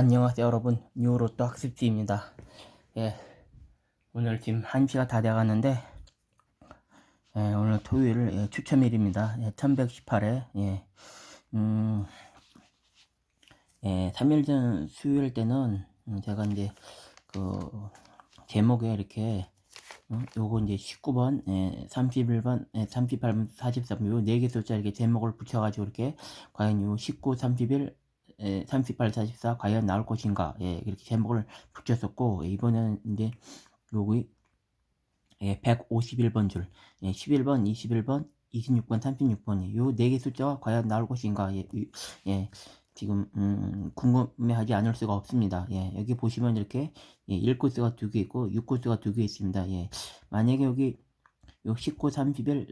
안녕하세요 여러분. 뉴로또 학습지입니다. 예 오늘 지금 1시가 다 돼가는데 예, 오늘 토요일 예, 추첨일입니다. 예, 1118회 예, 음, 예, 3일 전 수요일 때는 음, 제가 이제 그 제목에 이렇게 어, 요거 이제 19번, 예, 31번, 예, 38번, 43번, 요 4개 숫자 이렇게 제목을 붙여가지고 이렇게 과연 요 19, 31, 예, 38, 44 과연 나올 것인가 예, 이렇게 제목을 붙였었고 예, 이번에는 이제 여기 예, 151번 줄 예, 11번, 21번, 26번, 36번 요네 개 숫자가 과연 나올 것인가 예, 이- 예, 지금 음, 궁금해하지 않을 수가 없습니다. 예, 여기 보시면 이렇게 예, 1코스가 두 개 있고 6코스가 두 개 있습니다. 예, 만약에 여기 요 19, 31,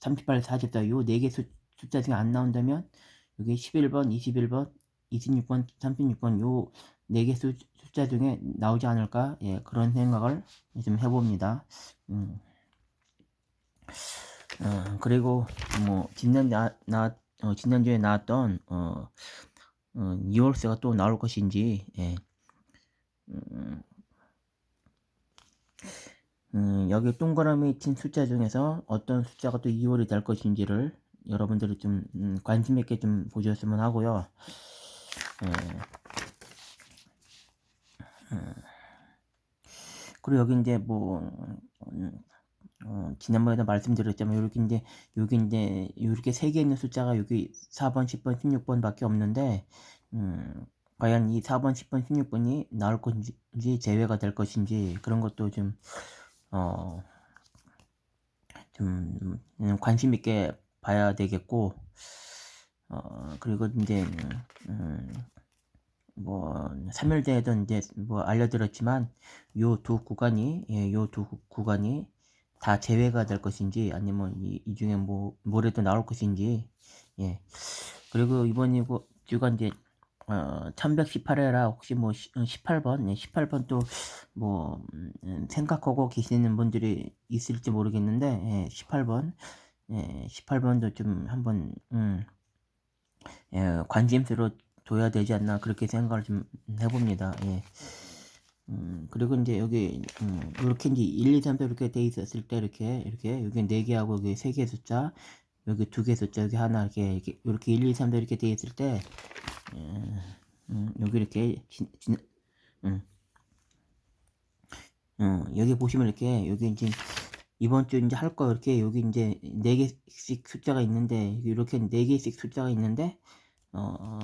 38, 44 요 네 개 숫자 중에 안 나온다면 여기 11번, 21번, 26번, 36번 요 네 개 숫자 중에 나오지 않을까 예, 그런 생각을 좀 해봅니다. 음. 어, 그리고 뭐 지난 나, 나 어, 지난주에 나왔던 어, 어, 2월세가 또 나올 것인지 예. 음, 음, 여기 동그라미 친 숫자 중에서 어떤 숫자가 또 2월이 될 것인지를 여러분들이 좀 음, 관심 있게 좀 보셨으면 하고요. 예. 음. 그리고 여기 이제 뭐 음, 어, 지난번에도 말씀드렸지만 여기 이제 여기 이제 이렇게 세 개 있는 숫자가 여기 4번, 10번, 16번밖에 없는데 음, 과연 이 4번, 10번, 16번이 나올 것인지 제외가 될 것인지 그런 것도 좀 어, 좀 음, 관심 있게 봐야 되겠고 어, 그리고 이제 음, 뭐 3일대에도 이제 뭐 알려드렸지만 요 두 구간이 예, 요 두 구간이 다 제외가 될 것인지 아니면 이, 이 중에 뭐 뭐라도 나올 것인지 예. 그리고 이번 이거 주가 이제 어 1118회라 혹시 뭐 18번 예, 18번 또뭐 음, 생각하고 계시는 분들이 있을지 모르겠는데 예, 18번 예, 18번도 좀 한번 음, 예, 관심스러 둬야 되지 않나 그렇게 생각을 좀 해봅니다. 예. 음, 그리고 이제 여기 음, 이렇게 이제 1, 2, 3, 4 이렇게 돼 있었을 때 이렇게 이렇게 여기 4개 하고 여기 3개 숫자 여기 2개 숫자 여기 하나 이렇게 이렇게, 이렇게 1, 2, 3, 4 이렇게 돼 있을 때 음, 음, 여기 이렇게 진, 진, 음, 음, 여기 보시면 이렇게 여기 이제 이번 주 이제 할 거 이렇게 여기 이제 4개씩 숫자가 있는데 이렇게 4개씩 숫자가 있는데 어, 어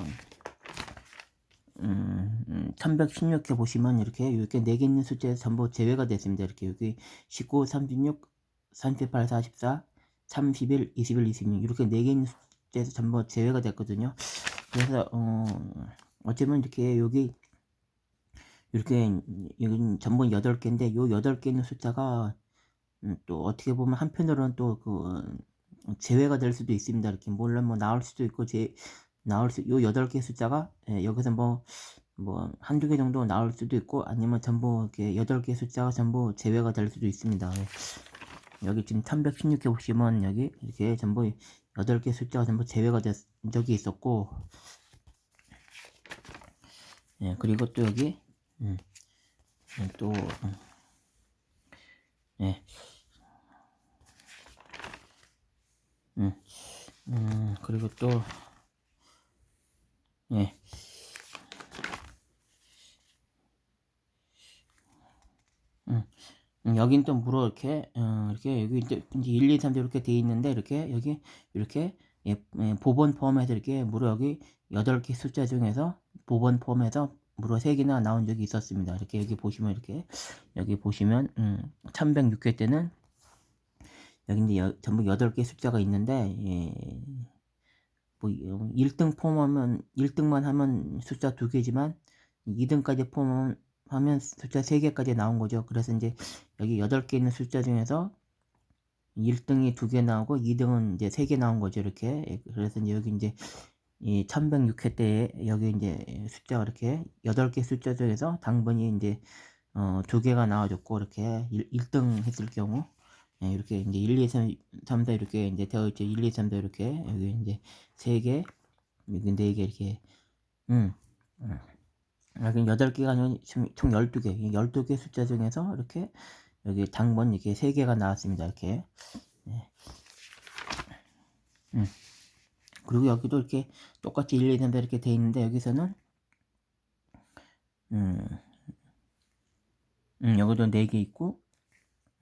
음, 음, 1116회 보시면 이렇게 이렇게 4개 있는 숫자에서 전부 제외가 됐습니다. 이렇게 여기 19, 36, 38, 44, 31, 21, 26 이렇게 4개 있는 숫자에서 전부 제외가 됐거든요. 그래서 어, 어쩌면 이렇게 여기 이렇게 여기 전부 8개인데 요 8개 있는 숫자가 음, 또 어떻게 보면 한편으로는 또 그 제외가 될 수도 있습니다. 이렇게 물론 뭐 나올 수도 있고 제 나올 수, 요 여덟 개 숫자가, 예, 여기서 뭐, 뭐, 한두 개 정도 나올 수도 있고, 아니면 전부, 이렇게 여덟 개 숫자가 전부 제외가 될 수도 있습니다. 예. 여기 지금 316개 보시면, 여기, 이렇게 전부 여덟 개 숫자가 전부 제외가 된 적이 있었고, 예, 그리고 또 여기, 음, 예, 또, 음, 예, 음, 음, 그리고 또, 예. 음, 음, 여긴 또 물어 이렇게 어, 이렇게 여기 이제 1, 2, 3 이렇게 돼 있는데 이렇게 여기 이렇게 예, 예, 보번 포함해서 이렇게 무려 여기 8개 숫자 중에서 보번 포함해서 무려 3개나 나온 적이 있었습니다. 이렇게 여기 보시면 이렇게 여기 보시면 음, 1106회 때는 여기 이제 여, 전부 8개 숫자가 있는데 예, 뭐 1등 포함하면 1등만 하면 숫자 2개지만 2등까지 포함하면 숫자 3개까지 나온 거죠. 그래서 이제 여기 8개 있는 숫자 중에서 1등이 2개 나오고 2등은 이제 3개 나온 거죠. 이렇게. 그래서 이제 여기 이제 이 1106회 때 여기 이제 숫자가 이렇게 8개 숫자 중에서 당번이 이제 어, 2개가 나와줬고 이렇게 1, 1등 했을 경우 예, 이렇게 이제 1, 2, 3, 3, 4 이렇게 이제 되어 있죠. 1, 2, 3, 4 이렇게 여기 이제 3개, 여기 4개 이렇게 음, 음. 여기 8개가 아니라 지금 총 12개, 이 12개 숫자 중에서 이렇게 여기 당번 이렇게 3개가 나왔습니다. 이렇게. 네. 음. 그리고 여기도 이렇게 똑같이 1, 2, 3, 4 이렇게 돼 있는데 여기서는 음, 음 여기도 4개 있고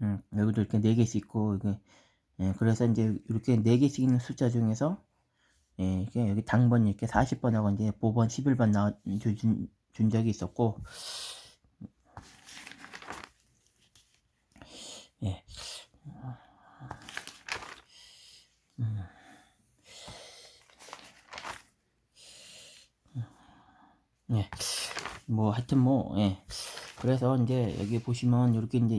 음, 여기도 이렇게 4개씩 있고 이게 예, 그래서 이제 이렇게 4개씩 있는 숫자 중에서 예, 이게 여기 당번 이렇게 40번하고 이제 5번, 11번 나와 준, 준 적이 있었고 예. 예. 뭐 하여튼 뭐 예. 그래서 이제 여기 보시면 이렇게 이제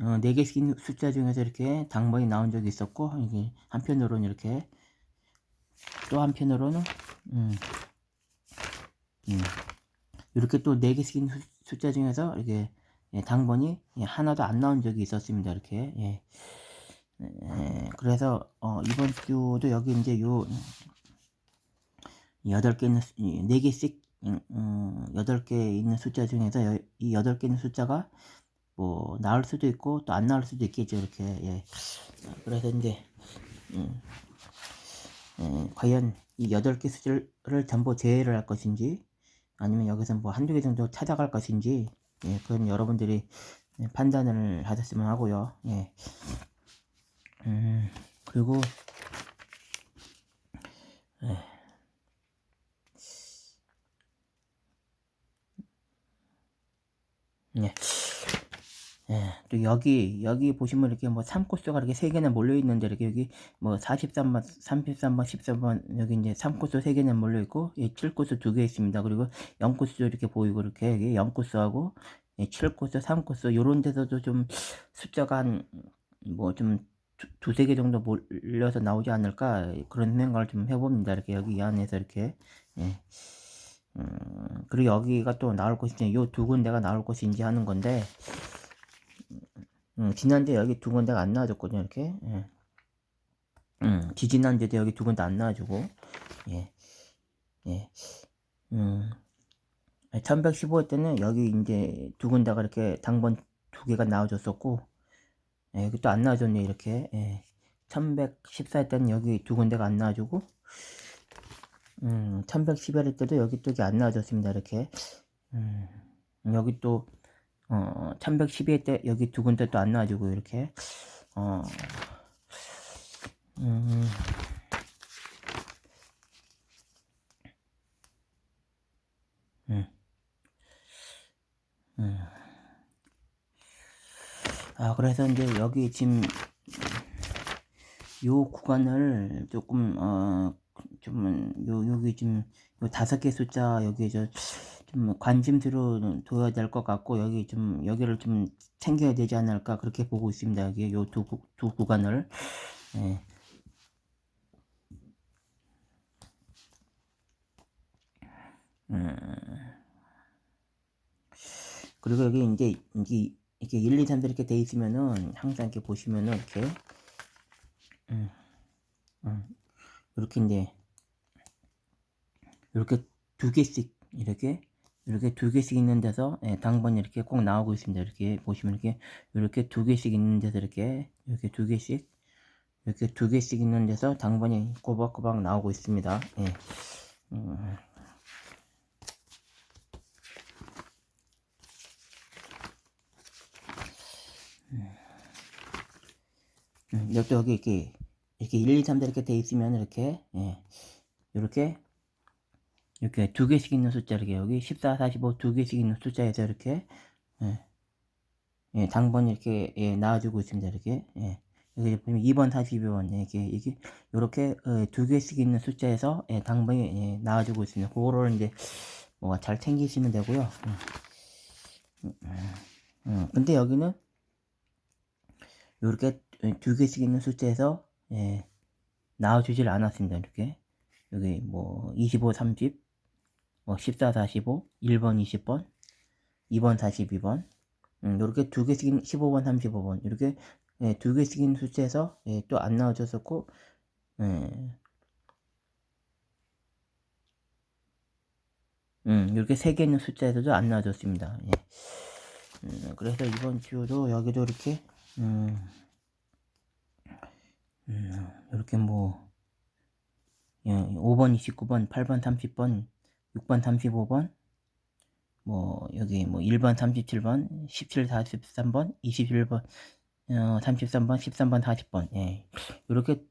어, 4개씩 있는 숫자 중에서 이렇게 당번이 나온 적이 있었고 이게 한편으로는 이렇게 또 한편으로는 음, 음, 이렇게 또 4개씩 있는 수- 숫자 중에서 이렇게 예, 당번이 예, 하나도 안 나온 적이 있었습니다. 이렇게 예. 예, 그래서 어, 이번 주도 여기 이제 요 8개 있는 수- 이 4개씩 음, 음, 8개 있는 숫자 중에서 여, 이 8개 있는 숫자가 뭐 나올 수도 있고 또 안 나올 수도 있겠죠. 이렇게 예. 그래서 이제 음, 예, 과연 이 8개 숫자를 전부 제외를 할 것인지 아니면 여기서 뭐 한두 개 정도 찾아갈 것인지 예, 그건 여러분들이 예, 판단을 하셨으면 하고요. 예. 음, 그리고 예. 예. 예, 또 여기 여기 보시면 이렇게 뭐 3코스가 이렇게 세 개나 몰려 있는데 이렇게 여기 뭐 43번, 33번, 14번 여기 이제 3코스 세 개나 몰려 있고 예, 7코스 두 개 있습니다. 그리고 0코스도 이렇게 보이고 이렇게 여기 0코스하고 예, 7코스, 3코스 요런 데서도 좀 숫자가 한 뭐 좀 두세 개 정도 몰려서 나오지 않을까 그런 생각을 좀 해봅니다. 이렇게 여기 이 안에서 이렇게 예. 음, 그리고 여기가 또 나올 것인지 요두 군데가 나올 것인지 하는 건데 음, 지난주에 여기 두 군데가 안 나와줬거든요, 이렇게. 예. 음, 지지난주에도 여기 두 군데 안 나와주고, 예. 예. 음, 1115회 때는 여기 이제 두 군데가 이렇게 당번 두 개가 나와줬었고, 예, 여기 또 안 나와줬네요, 이렇게. 예. 1114회 때는 여기 두 군데가 안 나와주고, 음, 1111회 때도 여기 또안 나와줬습니다, 이렇게. 음, 여기 또, 어, 1112회 때 여기 두 군데 또 안 나와주고 이렇게 어, 음, 음, 음. 아 그래서 이제 여기 지금 요 구간을 조금 어 좀 요 여기 지금 요 다섯 개 숫자 여기 저 좀 관심으로 둬야 될 것 같고 여기 좀 여기를 좀 챙겨야 되지 않을까 그렇게 보고 있습니다. 여기 요 두 두 구간을 예. 음. 그리고 여기 이제 이게 이렇게 1, 2, 3 이렇게 돼 있으면은 항상 이렇게 보시면은 이렇게 음, 음, 이렇게 이제 이렇게 두 개씩 이렇게 이렇게 두 개씩 있는 데서 예, 당번이 이렇게 꼭 나오고 있습니다. 이렇게 보시면 이렇게 이렇게 두 개씩 있는 데서 이렇게 이렇게 두 개씩 이렇게 두 개씩 있는 데서 당번이 꼬박꼬박 나오고 있습니다. 예. 음. 음, 여기 여기 이렇게 이렇게 1, 2, 3 이렇게 돼 있으면 이렇게 예. 이렇게 이렇게 두 개씩 있는 숫자 이렇게 여기 14, 45 두 개씩 있는 숫자에서 이렇게 예, 예 당번 이렇게 예, 나와주고 있습니다 이렇게 예. 여기 보면 2번, 42번 이렇게 이게 이렇게 어, 두 개씩 있는 숫자에서 예, 당번이 예, 나와주고 있습니다. 그거를 이제 뭐가 잘 챙기시면 되고요. 음. 음, 음, 음. 근데 여기는 이렇게 두 개씩 있는 숫자에서 예, 나와주질 않았습니다. 이렇게 여기 뭐 25, 30 뭐 14, 45, 1번, 20번, 2번, 42번, 음, 이렇게 두 개씩 15번, 35번 이렇게 예, 두 개씩 있는 숫자에서 예, 또 안 나와줬었고 예, 음, 이렇게 세 개 있는 숫자에서도 안 나와줬습니다. 예. 음, 그래서 이번 주도 여기도 이렇게, 음, 음, 이렇게 뭐, 예, 5번, 29번, 8번, 30번, 6번, 35번, 뭐, 여기 뭐 1번, 37번, 17, 43번, 21번, 어, 33번, 13번, 40번, 예. 이렇게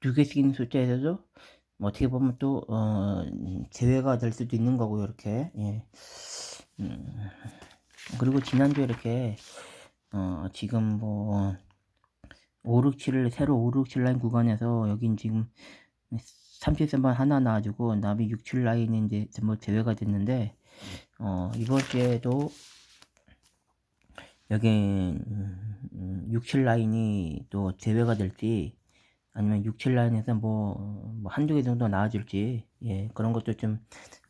두 개씩 있는 숫자에서도 뭐 어떻게 보면 또, 어, 제외가 될 수도 있는 거고요, 이렇게, 예. 음, 그리고 지난주에 이렇게, 어, 지금 뭐, 5, 6, 7을 새로 5, 6, 7 라인 구간에서 여긴 지금 33번 하나 나와주고 나비 6, 7 라인이 이제 뭐 제외가 됐는데 어 이번 주에도 여기 음, 6, 7 라인이 또 제외가 될지 아니면 6, 7 라인에서 뭐, 뭐 한두 개 정도 나와줄지 예 그런 것도 좀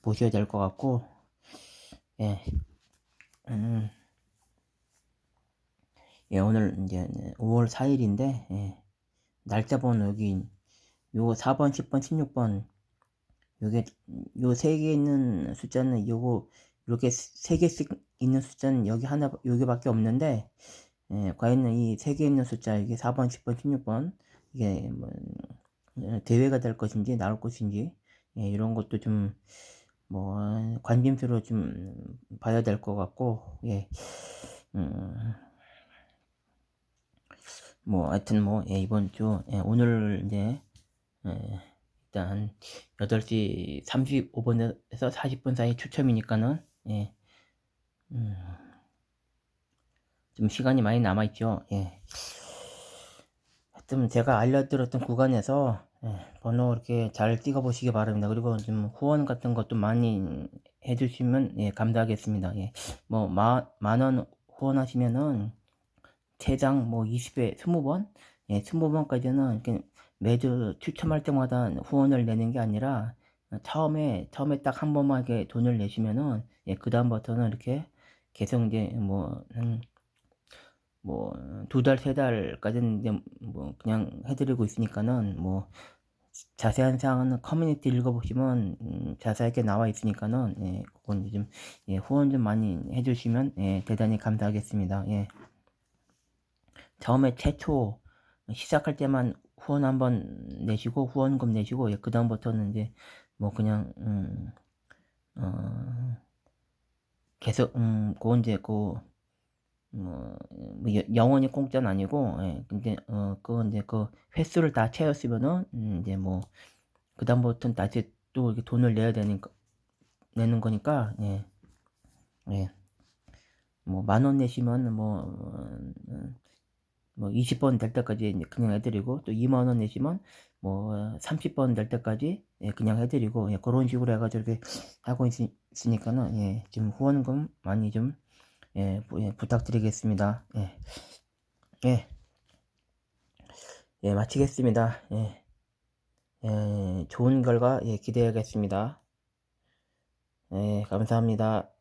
보셔야 될 것 같고 예 음. 예, 오늘 이제 5월 4일인데, 예, 날짜 번호 여기, 요 4번, 10번, 16번, 요게, 요 세 개 있는 숫자는 요거, 이렇게 세 개씩 있는 숫자는 여기 하나, 여기밖에 없는데, 예, 과연 이 세 개 있는 숫자, 이게 4번, 10번, 16번, 이게 뭐, 어, 대회가 될 것인지, 나올 것인지, 예, 이런 것도 좀, 뭐, 관심스러워 좀 봐야 될 것 같고, 예, 음, 뭐 하여튼 뭐 예, 이번 주 예, 오늘 이제 예, 일단 8시 35분에서 40분 사이 추첨이니까는 예, 음, 좀 시간이 많이 남아 있죠. 예. 하여튼 제가 알려드렸던 구간에서 예, 번호 이렇게 잘 찍어 보시기 바랍니다. 그리고 좀 후원 같은 것도 많이 해주시면 예, 감사하겠습니다. 예. 뭐 만원 후원하시면은 최장 뭐 20회 20번 예, 20번까지는 이렇게 매주 추첨할 때마다 후원을 내는 게 아니라 처음에 처음에 딱 한 번만 돈을 내시면은 예, 그 다음부터는 이렇게 계속 이제 뭐뭐두 달 세 달까지는 이제 뭐 그냥 해드리고 있으니까는 뭐 자세한 사항은 커뮤니티 읽어보시면 음, 자세하게 나와 있으니까는 예, 그건 좀 예, 후원 좀 많이 해주시면 예, 대단히 감사하겠습니다. 예. 처음에 최초 시작할 때만 후원 한번 내시고 후원금 내시고 예, 그 다음부터는 이제 뭐 그냥 음, 어, 계속 음, 그 이제 그 뭐, 뭐 영원히 공짜는 아니고 예, 근데 어, 그 이제 그 횟수를 다 채웠으면은 음, 이제 뭐 그 다음부터는 다시 또 이렇게 돈을 내야 되니까 내는 거니까 예. 예. 뭐 만 원 내시면 뭐 어, 뭐 20번 될 때까지 그냥 해드리고 또 2만원 내시면 뭐 30번 될 때까지 예, 그냥 해드리고 예, 그런 식으로 해가지고 이렇게 하고 있, 으니까는 예, 지금 후원금 많이 좀 예, 부, 예, 부탁드리겠습니다. 예. 예. 예, 마치겠습니다. 예. 예, 좋은 결과 예, 기대하겠습니다. 예, 감사합니다.